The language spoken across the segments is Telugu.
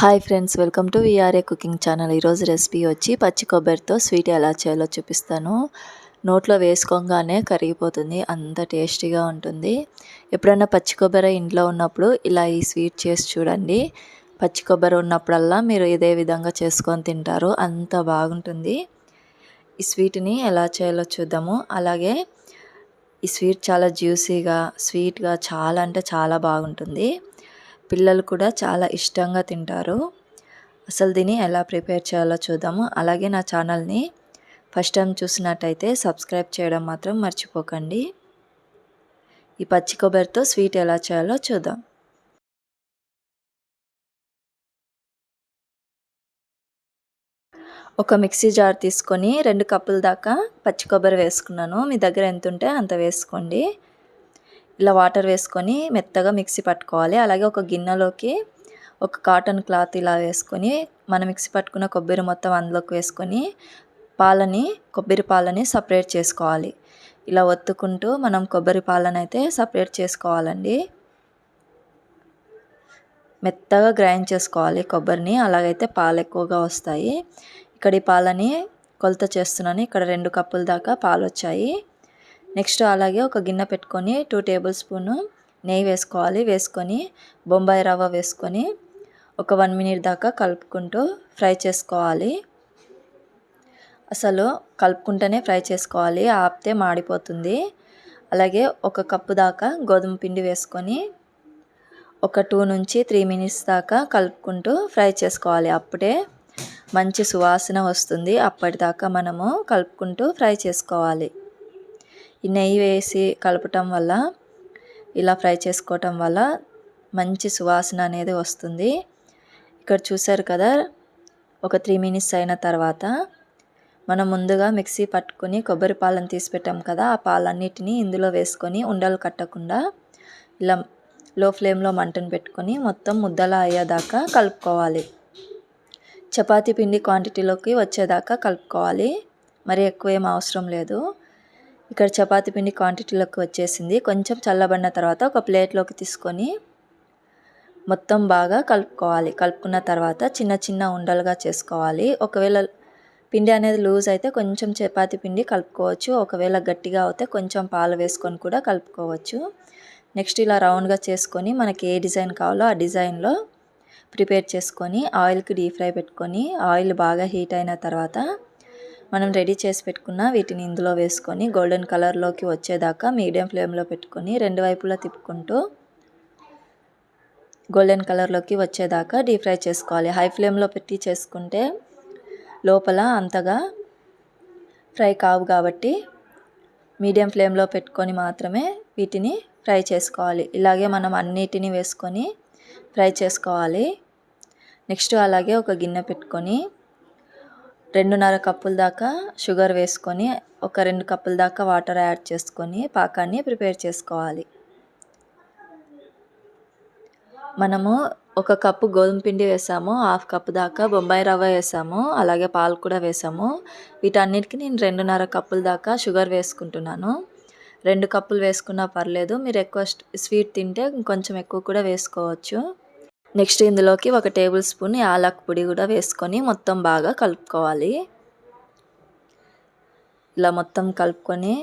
Hi friends welcome to V R A cooking channel ఈరోజు రెసిపీ వచ్చి పచ్చి కొబ్బరితో స్వీట్ ఎలా చేయాలో చూపిస్తాను. నోట్లో వేసుకోగానే కరిగిపోతుంది అంత టేస్టీగా ఉంటుంది. ఎప్పుడైనా పచ్చి కొబ్బరి ఇంట్లో ఉన్నప్పుడు ఇలా ఈ స్వీట్ చేసి చూడండి. పచ్చి కొబ్బరి ఉన్నప్పుడల్లా మీరు ఇదే విధంగా చేసుకొని తింటారు అంత బాగుంటుంది. ఈ స్వీట్ని ఎలా చేయాలో చూద్దాము. అలాగే ఈ స్వీట్ చాలా జ్యూసీగా స్వీట్గా చాలా అంటే చాలా బాగుంటుంది. పిల్లలు కూడా చాలా ఇష్టంగా తింటారు. అసలు దీన్ని ఎలా ప్రిపేర్ చేయాలో చూద్దాము. అలాగే నా ఛానల్ని ఫస్ట్ టైం చూసినట్టయితే సబ్స్క్రైబ్ చేయడం మాత్రం మర్చిపోకండి. ఈ పచ్చి కొబ్బరితో స్వీట్ ఎలా చేయాలో చూద్దాం. ఒక మిక్సీ జార్ తీసుకొని రెండు కప్పుల దాకా పచ్చి కొబ్బరి వేసుకున్నాను. మీ దగ్గర ఎంత ఉంటే అంత వేసుకోండి. ఇలా వాటర్ వేసుకొని మెత్తగా మిక్సీ పట్టుకోవాలి. అలాగే ఒక గిన్నెలోకి ఒక కాటన్ క్లాత్ ఇలా వేసుకొని మనం మిక్సీ పట్టుకున్న కొబ్బరి మొత్తం అందులోకి వేసుకొని పాలని కొబ్బరి పాలని సపరేట్ చేసుకోవాలి. ఇలా ఒత్తుకుంటూ మనం కొబ్బరి పాలను అయితే సపరేట్ చేసుకోవాలండి. మెత్తగా గ్రైండ్ చేసుకోవాలి కొబ్బరిని. అలాగైతే పాలు ఎక్కువగా వస్తాయి. ఇక్కడ ఈ పాలని కొలత చేస్తున్నాను. ఇక్కడ రెండు కప్పుల దాకా పాలు వచ్చాయి నెక్స్ట్ అలాగే ఒక గిన్నె పెట్టుకొని టూ టేబుల్ స్పూను నెయ్యి వేసుకోవాలి. వేసుకొని బొంబాయి రవ్వ వేసుకొని ఒక వన్ మినిట్ దాకా కలుపుకుంటూ ఫ్రై చేసుకోవాలి. అసలు కలుపుకుంటూనే ఫ్రై చేసుకోవాలి. ఆపితే మాడిపోతుంది. అలాగే ఒక కప్పు దాకా గోధుమ పిండి వేసుకొని ఒక టూ నుంచి త్రీ మినిట్స్ దాకా కలుపుకుంటూ ఫ్రై చేసుకోవాలి. అప్పుడే మంచి సువాసన వస్తుంది. అప్పటిదాకా మనము కలుపుకుంటూ ఫ్రై చేసుకోవాలి. ఈ నెయ్యి వేసి కలపటం వల్ల ఇలా ఫ్రై చేసుకోవటం వల్ల మంచి సువాసన అనేది వస్తుంది. ఇక్కడ చూసారు కదా ఒక త్రీ మినిట్స్ అయిన తర్వాత మనం ముందుగా మిక్సీ పట్టుకొని కొబ్బరి పాలను తీసి పెట్టాం కదా ఆ పాలన్నిటిని ఇందులో వేసుకొని ఉండలు కట్టకుండా ఇలా లో ఫ్లేమ్లో మంటను పెట్టుకొని మొత్తం ముద్దలా అయ్యేదాకా కలుపుకోవాలి. చపాతీ పిండి క్వాంటిటీలోకి వచ్చేదాకా కలుపుకోవాలి. మరి ఎక్కువ ఏం అవసరం లేదు. ఇక్కడ చపాతీ పిండి క్వాంటిటీలోకి వచ్చేసింది. కొంచెం చల్లబడిన తర్వాత ఒక ప్లేట్లోకి తీసుకొని మొత్తం బాగా కలుపుకోవాలి. కలుపుకున్న తర్వాత చిన్న చిన్న ఉండలుగా చేసుకోవాలి. ఒకవేళ పిండి అనేది లూజ్ అయితే కొంచెం చపాతి పిండి కలుపుకోవచ్చు. ఒకవేళ గట్టిగా అయితే కొంచెం పాలు వేసుకొని కూడా కలుపుకోవచ్చు. నెక్స్ట్ ఇలా రౌండ్గా చేసుకొని మనకి ఏ డిజైన్ కావాలో ఆ డిజైన్లో ప్రిపేర్ చేసుకొని ఆయిల్కి డీప్ ఫ్రై పెట్టుకొని ఆయిల్ బాగా హీట్ అయిన తర్వాత మనం రెడీ చేసి పెట్టుకున్న వీటిని ఇందులో వేసుకొని గోల్డెన్ కలర్లోకి వచ్చేదాకా మీడియం ఫ్లేమ్లో పెట్టుకొని రెండు వైపులా తిప్పుకుంటూ గోల్డెన్ కలర్లోకి వచ్చేదాకా డీప్ ఫ్రై చేసుకోవాలి. హై ఫ్లేమ్లో పెట్టి చేసుకుంటే లోపల అంతగా ఫ్రై కావు కాబట్టి మీడియం ఫ్లేమ్లో పెట్టుకొని మాత్రమే వీటిని ఫ్రై చేసుకోవాలి. ఇలాగే మనం అన్నిటిని వేసుకొని ఫ్రై చేసుకోవాలి. నెక్స్ట్ అలాగే ఒక గిన్నె పెట్టుకొని రెండున్నర కప్పుల దాకా షుగర్ వేసుకొని ఒక రెండు కప్పుల దాకా వాటర్ యాడ్ చేసుకొని పాకాన్ని ప్రిపేర్ చేసుకోవాలి. మనము ఒక కప్పు గోధుమ పిండి వేసాము హాఫ్ కప్ దాకా బొంబాయి రవ్వ వేసాము అలాగే పాలు కూడా వేసాము. వీటన్నిటికి నేను రెండున్నర కప్పుల దాకా షుగర్ వేసుకుంటున్నాను. రెండు కప్పులు వేసుకున్నా పర్లేదు మీరు ఎక్కువ స్వీట్ తింటే ఇంకొంచెం ఎక్కువ కూడా వేసుకోవచ్చు. నెక్స్ట్ ఇందులోకి ఒక టేబుల్ స్పూన్ యాలక్ పొడి కూడా వేసుకొని మొత్తం బాగా కలుపుకోవాలి. ఇలా మొత్తం కలుపుకొని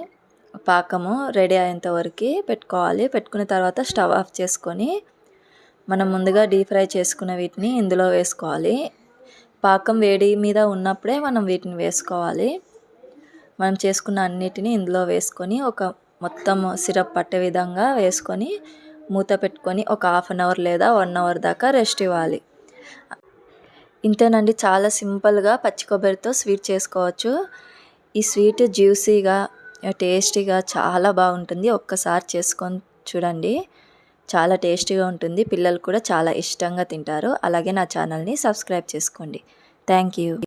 పాకము రెడీ అయ్యేంత వరకు పెట్టుకోవాలి. పెట్టుకున్న తర్వాత స్టవ్ ఆఫ్ చేసుకొని మనం ముందుగా డీప్ ఫ్రై చేసుకున్న వీటిని ఇందులో వేసుకోవాలి. పాకం వేడి మీద ఉన్నప్పుడే మనం వీటిని వేసుకోవాలి. మనం చేసుకున్న అన్నిటిని ఇందులో వేసుకొని ఒక మొత్తం సిరప్ పట్టే విధంగా వేసుకొని మూత పెట్టుకొని ఒక హాఫ్ అన్ అవర్ లేదా వన్ అవర్ దాకా రెస్ట్ ఇవ్వాలి. ఇంతేనండి చాలా సింపుల్గా పచ్చి కొబ్బరితో స్వీట్ చేసుకోవచ్చు. ఈ స్వీట్ జ్యూసీగా టేస్టీగా చాలా బాగుంటుంది. ఒక్కసారి చేసుకొని చూడండి. చాలా టేస్టీగా ఉంటుంది. పిల్లలు కూడా చాలా ఇష్టంగా తింటారు. అలాగే నా ఛానల్ని సబ్స్క్రైబ్ చేసుకోండి. Thank you.